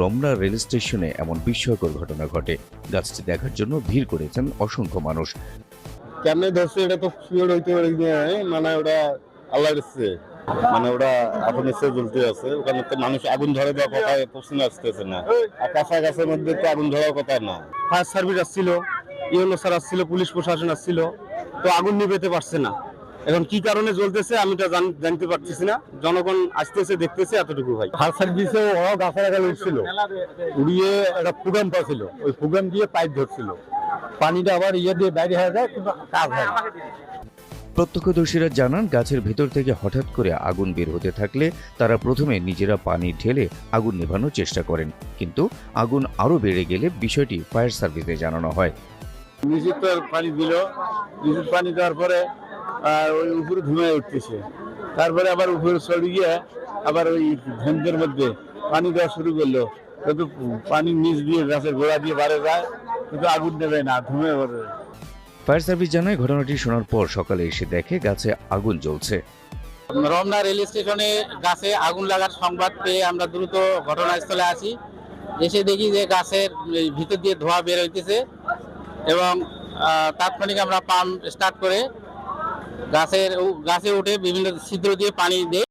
Ramna rail স্টেশনে এমন বিস্ময়কর ঘটনা ঘটে। গাছটি দেখার জন্য ভিড় করেছেন অসংখ্য মানুষ। কেমনে ধরছে? এটা তো শিওর হইতে পারি মানে ওটা আল্লাহ মানে ওটা এখন এসে জ্বলতে আছে, ওখানে তো মানুষ আগুন ধরে দেওয়া কথা প্রশ্ন আসতেছে না। আর কাঁচা গাছের মধ্যে তো আগুন ধরার কথা না। ফায়ার সার্ভিস আসছিল ইউনো স্যার আসছিল, পুলিশ প্রশাসন আসছিল, তো আগুন নিবেতে পারছে না। এখন কি কারণে জ্বলতেছে আমি জান- জানতে পারতেছি না। জনগণ আসতেছে দেখতেছে এতটুকু ভাই। ফায়ার সার্ভিসে ওরাও গাছের আগালে উঠছিল। উড়িয়ে একটা প্রোগ্রাম পাচ্ছিল। ওই প্রোগ্রাম দিয়ে পাইপ ধরছিল। পানিটা আবার ইয়ে দিয়ে বাইরে হয়ে যায় কিন্তু কাজ হয় না। প্রত্যক্ষদর্শীরা জানান গাছের ভেতর থেকে হঠাৎ করে আগুন বের হতে থাকলে তারা প্রথমে নিজেরা পানি ঢেলে আগুন নেভানোর চেষ্টা করেন। কিন্তু আগুন আরও বেড়ে গেলে বিষয়টি ফায়ার সার্ভিসে জানানো হয়। নিচে তো পানি দিল নিচে পানি দেওয়ার পরে ওই উপরে ধুমে উঠতেছে। তারপরে আবার উপরে চড়ে গিয়ে আবার ওই ধন্দের মধ্যে পানি দেওয়া শুরু করল। কিন্তু পানির নিচ দিয়ে গাছের গোড়া দিয়ে বাড়ে যায় কিন্তু আগুন নেবে না ধুমে ভরে ফায়ার সার্ভিস জানায় ঘটনাটি শোনার পর সকালে এসে দেখে গাছে আগুন জ্বলছে। রমনা রেল স্টেশনে গাছে আগুন লাগার সংবাদ পেয়ে আমরা দ্রুত ঘটনাস্থলে আসি। এসে দেখি যে গাছের ভিতর দিয়ে ধোঁয়া বের হইতেছে এবং তাৎক্ষণিক আমরা পাম্প স্টার্ট করে গাছের গাছে উঠে বিভিন্ন ছিদ্র দিয়ে পানি দিয়ে।